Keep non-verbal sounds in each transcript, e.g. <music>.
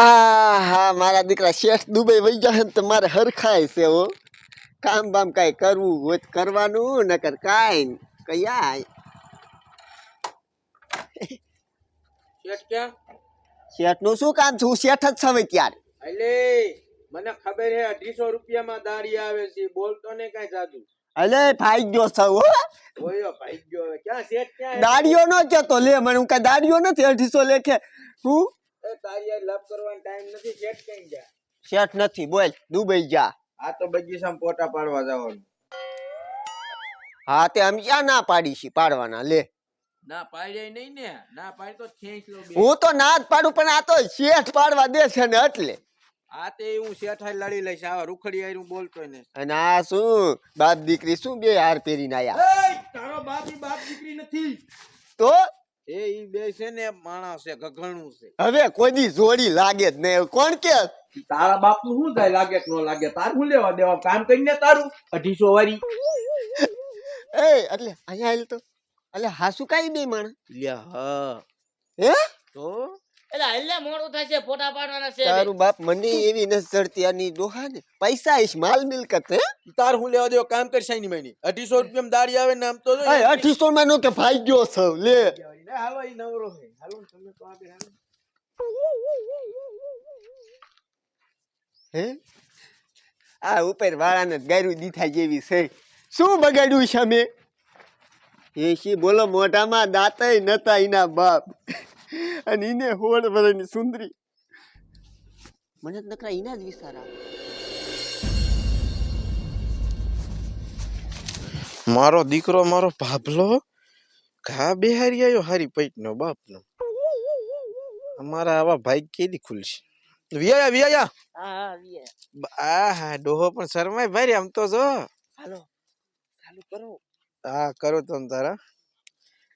હા મારા દીકરા શેઠ દુબઈ વહી જાય ને તો મારે હરખાય છે હો. કામ બામ કાંઈ કરવું હોય કરવાનું નકર કાંઈ કયા શેઠ ક્યાં? શેઠનું શું કામ છે? હું શેઠ જ સમય ત્યારે. એટલે મને ખબર હે અઢીસો રૂપિયામાં દાડી આવે છે બોલતો ને કાંઈ જાદુ. અલે ભાઈ ગયો છો હો. ઓયો ભાઈ ગયો ક્યાં શેઠ ક્યાં દાડીઓ નો કેતો લે મને હું કાંઈ દાડીઓ નથી અઢીસો લેખે. હું? એ તારી આ લપ કરવાનો ટાઈમ નથી શેઠ ક્યાં ગયા શેઠ નથી બોલ દુબઈ જા. આ તો બગીચામાં પોટા પાડવા જવાનું. હા તે અમે ક્યાં ના પાડી છી પાડવાના લે. ના પાડે નહીં ને ના પાડે તો ખેંચ લો હું તો ના જ પાડું પણ આ તો શેઠ પાડવા દે છે ને એટલે. આ તે હું શેઠાઈ લડી લઈશ આવા રૂખડી આયરું બોલતો ને. અને આ શું બાપ દીકરી શું બે હાર પહેરીને આયા? તારો બાપ બાપ દીકરી નથી. તો? એ ઈ બે છે ને માણસ છે ગઘણું છે. હવે કોઈ દી જોડી લાગે જ નહીં. કોણ કે? તારા બાપનું શું થાય? લાગે કે ન લાગે? તાર હું લેવા દેવા? કામ કરીને તારું? અઢીસો વાળી એ એટલે અહીંયા આવેલ તો. એટલે હાસુ કાઈ બે માણ હા. હે? તો? એટલે હલ્લે મોડું થશે ફોટા પાડવાના છે. તારું બાપ મને એવી ન ચડતી આની દોહા ને પૈસા ઈશ માલ મિલકત હે? તાર હું લેવા દેવો કામ કરશે ની મહિની અઢીસો રૂપિયા દાડી આવે ને આમ તો અઠીસો માં નો કે ભાઈ ગયો છો લે. હાલો ઈ નવરો હે? હાલો તમે તો આગળ હાલો હે આ ઉપર વાળાને ગાયરું દીથા જેવી છે. શું બગાડ્યું છે અમે? એસી બોલો મોઢામાં દાંતય નતા એના બાપ. <laughs> અને એને હોળ વરની સુંદરી. મને નકરા એના જ વિચાર મારો દીકરો મારો ભાભલો ઘા બેહારી આવ્યો હારી પૈટનો બાપનો. અમારા આવા ભાઈ કેદી ખુલશે? વિયા વિયા હા હા આ હા ડોહો પણ શરમાય ભાઈ આમ તો જો. હાલો ચાલુ કરો. હા કરો તમ તારા.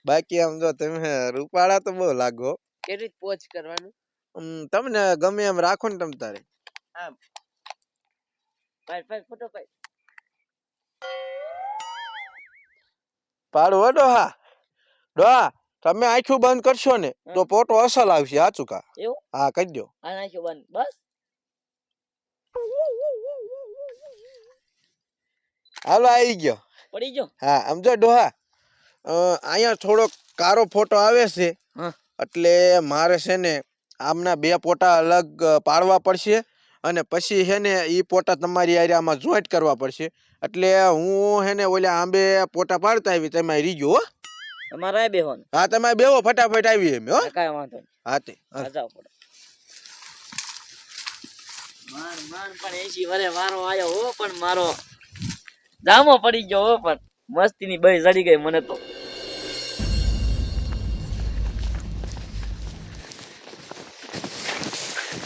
બાકી આમ જો તમે રૂપાળા તો બહુ લાગો. કેવી રીતે પોચ કરવાનું. તમને ગમે એમ રાખો ને તમે તારે. આમ. પાડ. ફોટો ડોહા. ડોહા તમે આંખું બંધ કરશો ને તો. પોટો અસલ આવશે આ ચુકા હા કહી દો બંધ. બસ. હાલો આવી ગયો. પડી ગયો? હા આમ જો ડોહા. અહીંયા થોડો કારો ફોટો આવે છે. એટલે મારે છે ને આમના બે પોટા અલગ પાડવા પડશે અને પછી છે ને એ પોટા તમારી આમાં જોઈન્ટ કરવા પડશે. એટલે હું હે ને ઓલા આંબે પોટા પાડતા આવી તમે રીજો હો. તમારે બેહો હા તમે બેવો ફટાફટ આવી એમ હો. કાંઈ વાંધો હા તે જાઓ પડો. માર માર પણ એસી વરે મારો આયો હો પણ મારો દામો પડી ગયો હો પણ મસ્તીની બઈ જડી ગઈ મને તો.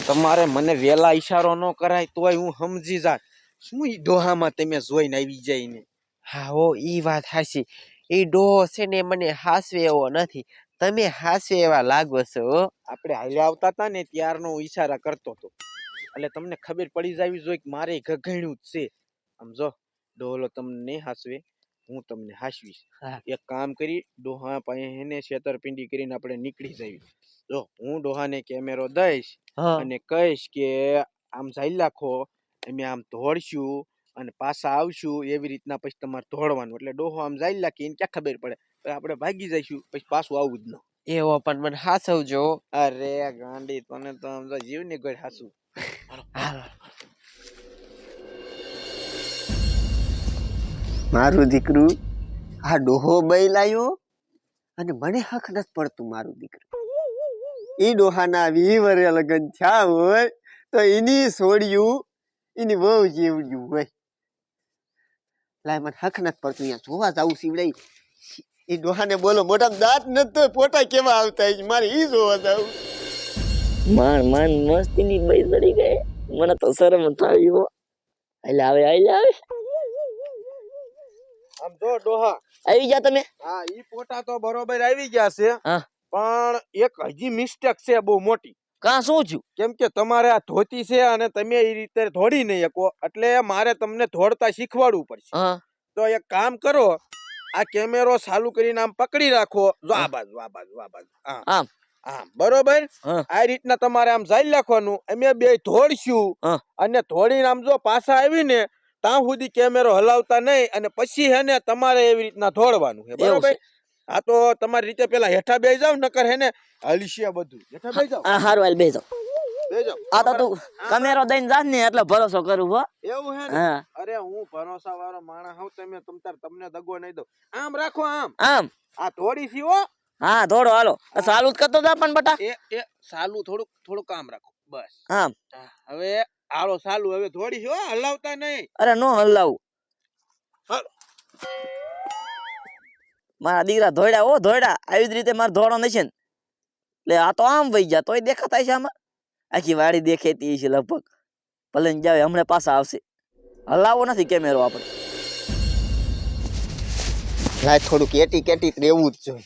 તમારે મને વેલા ઈશારો ન કરાય તોય હું સમજી જાત. શું ઈ ડોહામાં તમે જોઈને આવી જાય ને હા હો ઈ વાત હાસી ઈ ડોહો છે ને મને હાસવે એવો નથી. તમે હાસવે એવા લાગો છો આપણે હાલ્યા આવતા હતા ને ત્યારનો ઈશારા કરતો હતો. એટલે તમને ખબર પડી જાવી જોઈએ કે મારે ગઘણ્યું જ છે. આમ જો ડોહલો તમને નહીં હાસવે. હું તમને હાસવીશ. એક કામ કરી ડોહા પાસે છેતરપિંડી કરીને આપણે નીકળી જઈએ. જો હું ડોહાને કેમેરો દઈશ અને કહીશ કે આમ ચાલ્યા ખો અમે આમ દોડશું અને પાછા આવશું એવી રીતના પછી તમારે ધોડવાનું એટલે ડોહો આમ જાઈ લાખી એને ક્યાં ખબર પડે? આપણે ભાગી જઈશું પછી પાછું આવું જ ન. એવો પણ મને હાસવજો. અરે ગાંડી તને તો આમ જીવની ગોળ હાસુ હાલો. મારું દીકરું, આ ડોહો બૈલાયો અને મને હક નથી પડતું મારું દીકરું. એ ડોહાના વી વરે લગન થયા હોય તો એની છોડ્યું એની બહુ જીવડ્યું હોય. લાય, મને હક નથી પડતું અહીંયા જોવા જાવું સીવડાઈ એ ડોહાને બોલો મોટા દાંત નથી પોતા કેવા આવતા મારે એ જોવા જાવું. માર માન મસ્તીની બઈ ચડી ગઈ. મને તો શરમ થાય એટલે આવે આઈ આવે. આમ જો ડોહા. આવી ગયા તમે? હા ઈ પોટા તો બરોબર આવી ગયા છે. પણ એક હજી મિસ્ટેક છે બહુ મોટી. કા શું થયું? કેમ કે તમારે આ ધોતી છે અને તમે એ રીતે ધોડી નહીં શકો એટલે મારે તમને ધોડતા શીખવાડવું પડશે. તો એક કામ કરો આ કેમેરો ચાલુ કરીને આમ પકડી રાખો. જો આ બાજુ આ બાજુ આ બાજુ આમ. આમ બરોબર? આ રીતના તમારે આમ જાઈ લખવાનું અમે બે ધોડશું. અને ધોડીને આમ જો પાછા આવીને ત્યાં સુધી કેમેરો હલાવતા નહીં અને પછી હે ને તમારે એવી રીતના ધોડવાનું છે બરોબર? આ તો તમારી રીતે પેલા હેઠા બે જાવ નકર હે ને હલશે બધું. હેઠા બે જાવ? આ હારું હાલ બે જાવ. આ તો તું કેમેરો દઈને જાસ ને એટલે ભરોસો કરું હો. એવું હે ને? અરે હું ભરોસા વાળો માણસ હું તમે તમ તાર તમને દગો નહીં દઉં. આમ રાખો આમ. આમ? આ થોડી સી હો. હા થોડો હાલો. સાલું જ કરતો જા પણ બટા. એ એ સાલું થોડુંક થોડુંક કામ રાખો. બસ. આમ. હવે આળો સાલું હવે થોડી છો હલાવતા નહીં. અરે નો હલાવું. મારા દીકરા ધોયડા ઓ ધોયડા આવી જ રીતે મારે ધોળો નથી ને. એટલે આ તો આમ વહી ગયા તોય દેખાતા છે આમાં? આખી વાડી દેખેતી છે લગભગ. ભલે જાવે હમણાં પાછા આવશે. હલાવો નથી કેમેરો આપણે. લાય થોડુંક કેટી કેટી રહેવું જ જોઈએ.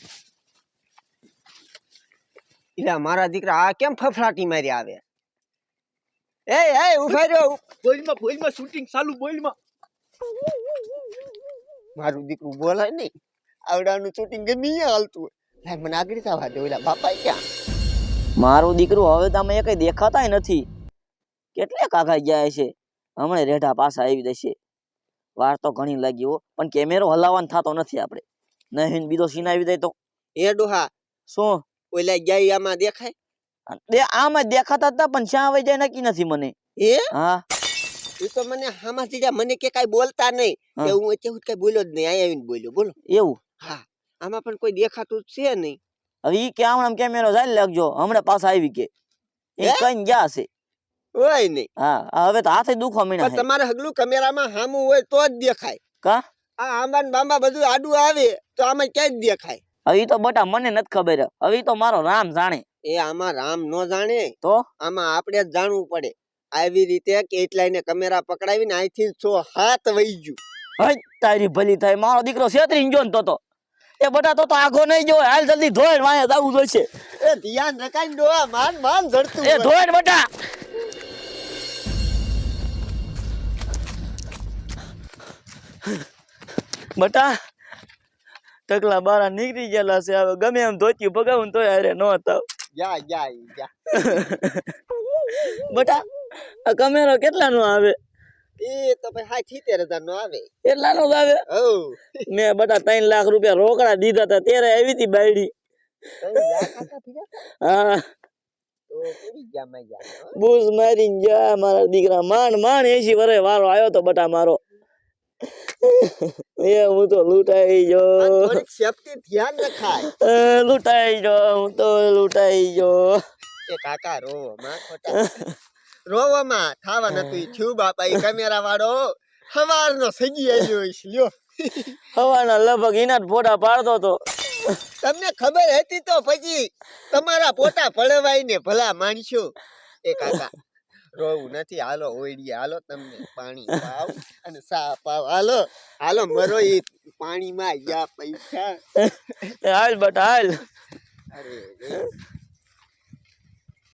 એટલે મારા દીકરા આ કેમ ફફડાટી મારી આવે? એ એ ઊભા રહ્યો બોલમાં બોલમાં શૂટિંગ ચાલુ બોલમાં. મારું દીકરું બોલાય નહીં. આવડાનું શૂટિંગ ગમે હાલતું હોય. લાય મને આગળ થવા દે ઓલા બાપા ક્યાં? મારું દીકરું હવે તમે અમે કઈ દેખાતાય નથી. કેટલે કાકા ગયા છે હમણાં રેઢા પાછા આવી જશે. વાર તો ઘણી લાગી હો પણ કેમેરો હલાવવાનો થતો નથી આપણે. નહીં બીજો સીન આવી જાય તો. એ ડોહા શું? ઓલા ગયા આમાં દેખાય? આમ દેખાતા હતા પણ શ્યાં આવી જાય નક્કી નથી મને. એ? હા. એ તો મને હામાં સીધા મને કે કાઈ બોલતા નહીં. કે હું અત્યારે કઈ બોલ્યો જ નહીં અહીંયા આવીને બોલ્યો બોલો. એવું? હા. આમાં પણ કોઈ દેખાતું છે નહીં. હવે ઈ કે આમ કેમેરો જાય લાગજો હમણાં પાછા આવી કે. એ કઈ ગયા છે. હોય નહીં. હા હવે તો હાથે દુખો મીણા તમારે હગલું કેમેરામાં હામું હોય તો જ દેખાય. કા? આ આંબા બાંબા બધું આડું આવે તો આમાં ક્યાંય દેખાય. હવે તો બટા મને નથી ખબર. હવે તો મારો રામ જાણે. એ આમાં રામ નો જાણે તો? આમાં આપણે જ જાણવું પડે. આવી રીતે કેટલાયને કેમેરા પકડાવીને અહીંથી છો હાથ વહી ગયું. હઈ તારી ભલી થાય મારો દીકરો છેતરી ગયો ને તો તો. એ બટા તો તો આઘો નહીં જો હાલ જલ્દી ધોઈ વાયા જવું જોઈશે. એ ધ્યાન રખાઈને ડોહા માન માન ધરતું એ. ધોઈ બટા. બટા ટકલા બારા નીકળી ગયેલા છે. હવે ગમે એમ ધોતી ભગાવું તોય અરે નો થાવ. જા જા જા. <laughs> બટા આ કેમેરો કેટલાનો આવે? એ તો ભાઈ સિત્તેર હજાર નો આવે. એટલાનો જ આવે? મેં બટા ત્રણ લાખ રૂપિયા રોકડા દીધા હતા ત્યારે આવી હતી બાયડી? હા. તો મારી ગયા. બૂઝ મારા દીકરા માંડ માંડ એસી વરે વારો આવ્યો તો બટા મારો. એ હું તો લૂંટાઈ ગયો. સેફટી ધ્યાન રખાય. લૂંટાઈ ગયો હું તો લૂંટાઈ ગયો. એ કાકા રોવો માં ખોટા. રોવો માં થાવા નતું થયું બાપા એ કેમેરા વાળો હવારનો સજી આવ્યો છે લ્યો. હવાના લગભગ એના જ ફોટા પાડતો તો તમને ખબર હતી તો પછી તમારા પોતા પડવાય ને ભલા માણસો. એ કાકા રોવું નથી. હાલો ઓઈડી હાલો તમને પાણી <laughs> પાવ અને સા પાવ હાલો હાલો મરો એ પાણીમાં યા પૈસા. <laughs> હાલ બટા હાલ. અરે.